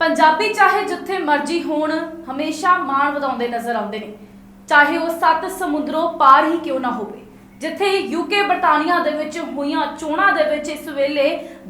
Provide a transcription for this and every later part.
ਪੰਜਾਬੀ ਚਾਹੇ ਜਿੱਥੇ ਮਰਜ਼ੀ ਹੋਣ, ਹਮੇਸ਼ਾ ਮਾਣ ਵਧਾਉਂਦੇ ਨਜ਼ਰ ਆਉਂਦੇ ਨੇ। ਚਾਹੇ ਉਹ ਸੱਤ ਸਮੁੰਦਰੋਂ ਪਾਰ ਹੀ ਕਿਉਂ ਨਾ ਹੋਵੇ। ਜਿੱਥੇ ਯੂਕੇ ਬਰਤਾਨੀਆ ਦੇ ਵਿੱਚ ਹੋਈਆਂ ਚੋਣਾਂ ਦੇ ਵਿੱਚ ਇਸ ਵੇਲੇ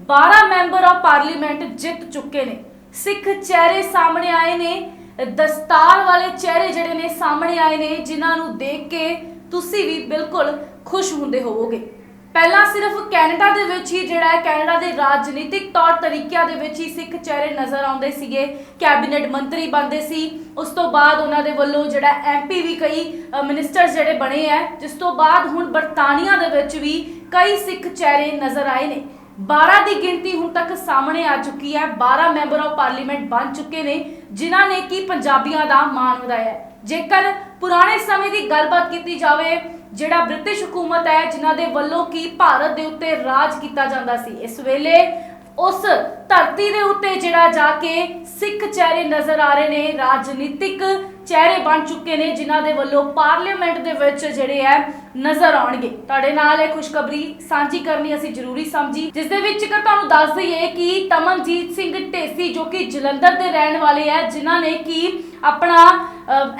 12 ਮੈਂਬਰ ਆਫ ਪਾਰਲੀਮੈਂਟ ਜਿੱਤ ਚੁੱਕੇ ਨੇ। ਸਿੱਖ ਚਿਹਰੇ ਸਾਹਮਣੇ ਆਏ ਨੇ। ਦਸਤਾਰ ਵਾਲੇ ਚਿਹਰੇ ਜਿਹੜੇ ਨੇ ਸਾਹਮਣੇ ਆਏ ਨੇ, ਜਿਨ੍ਹਾਂ ਨੂੰ ਦੇਖ ਕੇ ਤੁਸੀਂ ਵੀ ਬਿਲਕੁਲ ਖੁਸ਼ ਹੁੰਦੇ ਹੋਵੋਗੇ। ਪਹਿਲਾਂ ਸਿਰਫ ਕੈਨੇਡਾ ਦੇ ਵਿੱਚ ਹੀ ਜਿਹੜਾ ਹੈ, ਕੈਨੇਡਾ ਦੇ ਰਾਜਨੀਤਿਕ ਤੌਰ ਤਰੀਕਿਆਂ ਦੇ ਵਿੱਚ ਹੀ ਸਿੱਖ ਚਿਹਰੇ ਨਜ਼ਰ ਆਉਂਦੇ ਸੀਗੇ, ਕੈਬਨਿਟ ਮੰਤਰੀ ਬਣਦੇ ਸੀ। ਉਸ ਤੋਂ ਬਾਅਦ ਉਹਨਾਂ ਦੇ ਵੱਲੋਂ ਜਿਹੜਾ ਐਮਪੀ ਵੀ ਕਈ ਮਿਨਿਸਟਰਸ ਜਿਹੜੇ ਬਣੇ ਐ ਜਿਸ ਤੋਂ ਬਾਅਦ ਹੁਣ ਬਰਤਾਨੀਆ ਦੇ ਵਿੱਚ ਵੀ ਕਈ ਸਿੱਖ ਚਿਹਰੇ ਨਜ਼ਰ ਆਏ ਨੇ। 12 ਦੀ ਗਿਣਤੀ ਹੁਣ ਤੱਕ ਸਾਹਮਣੇ ਆ ਚੁੱਕੀ ਹੈ। 12 ਮੈਂਬਰ ਆਫ ਪਾਰਲੀਮੈਂਟ ਬਣ ਚੁੱਕੇ ਨੇ, ਜਿਨ੍ਹਾਂ ਨੇ ਕੀ ਪੰਜਾਬੀਆਂ ਦਾ ਮਾਣ ਵਧਾਇਆ ਜੇਕਰ ਪੁਰਾਣੇ ਸਮੇਂ ਦੀ ਗੱਲਬਾਤ ਕੀਤੀ ਜਾਵੇ, ਜਿਹੜਾ ਬ੍ਰਿਟਿਸ਼ ਹਕੂਮਤ ਹੈ, ਜਿਨ੍ਹਾਂ ਦੇ ਵੱਲੋਂ ਕੀ ਭਾਰਤ ਦੇ ਉੱਤੇ ਰਾਜ ਕੀਤਾ ਜਾਂਦਾ ਸੀ, ਇਸ ਵੇਲੇ ਉਸ ਧਰਤੀ ਦੇ ਉੱਤੇ ਜਿਹੜਾ ਜਾ ਕੇ ਸਿੱਖ ਚਿਹਰੇ ਨਜ਼ਰ ਆ ਰਹੇ ਨੇ, ਰਾਜਨੀਤਿਕ ਚਿਹਰੇ ਬਣ ਚੁੱਕੇ ਨੇ, ਜਿਨ੍ਹਾਂ ਦੇ ਵੱਲੋਂ ਪਾਰਲੀਮੈਂਟ ਦੇ ਵਿੱਚ ਜਿਹੜੇ ਹੈ ਨਜ਼ਰ ਆਉਣਗੇ। ਤੁਹਾਡੇ ਨਾਲ ਇਹ ਖੁਸ਼ਖਬਰੀ ਸਾਂਝੀ ਕਰਨੀ ਅਸੀਂ ਜ਼ਰੂਰੀ ਸਮਝੀ। ਜਿਸ ਦੇ ਵਿੱਚ ਕਿ ਤੁਹਾਨੂੰ ਦੱਸ ਦਈਏ ਕਿ ਤਮਨਜੀਤ ਸਿੰਘ ਢੇਸੀ, ਜੋ ਕਿ ਜਲੰਧਰ ਦੇ ਰਹਿਣ ਵਾਲੇ ਹੈ, ਜਿਨ੍ਹਾਂ ਨੇ ਕਿ ਆਪਣਾ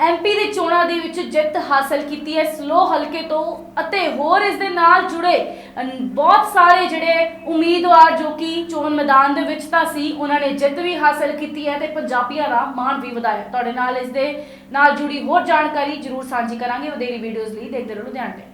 ਐਮਪੀ ਦੀ ਚੋਣਾਂ ਦੇ ਵਿੱਚ ਜਿੱਤ ਹਾਸਲ ਕੀਤੀ ਹੈ। ਸਲੋ ਹਲਕੇ ਤੋਂ ਅਤੇ ਹੋਰ ਇਸ ਦੇ ਨਾਲ ਜੁੜੇ ਬਹੁਤ ਸਾਰੇ ਜਿਹੜੇ ਉਮੀਦਵਾਰ ਜੋ ਕਿ ਚੋਣ ਮੈਦਾਨ ਦੇ ਵਿੱਚ ਤਾਂ ਸੀ, ਉਹਨਾਂ ਨੇ ਜਿੱਤ ਵੀ ਹਾਸਲ ਕੀਤੀ ਹੈ ਤੇ ਪੰਜਾਬੀਆਂ ਦਾ ਮਾਣ ਵੀ ਵਧਾਇਆ। ਤੁਹਾਡੇ ਨਾਲ ਇਸ ਦੇ ਨਾਲ ਜੁੜੀ ਹੋਰ ਜਾਣਕਾਰੀ ਜ਼ਰੂਰ ਸਾਂਝੀ ਕਰਾਂਗੇ। ਵਧੇਰੀ ਵੀਡੀਓਜ਼ ਲਈ ਦੇਖਦੇ ਰਹੋ ਲੁਧਿਆਣਾ। ਟਾਈਮਸ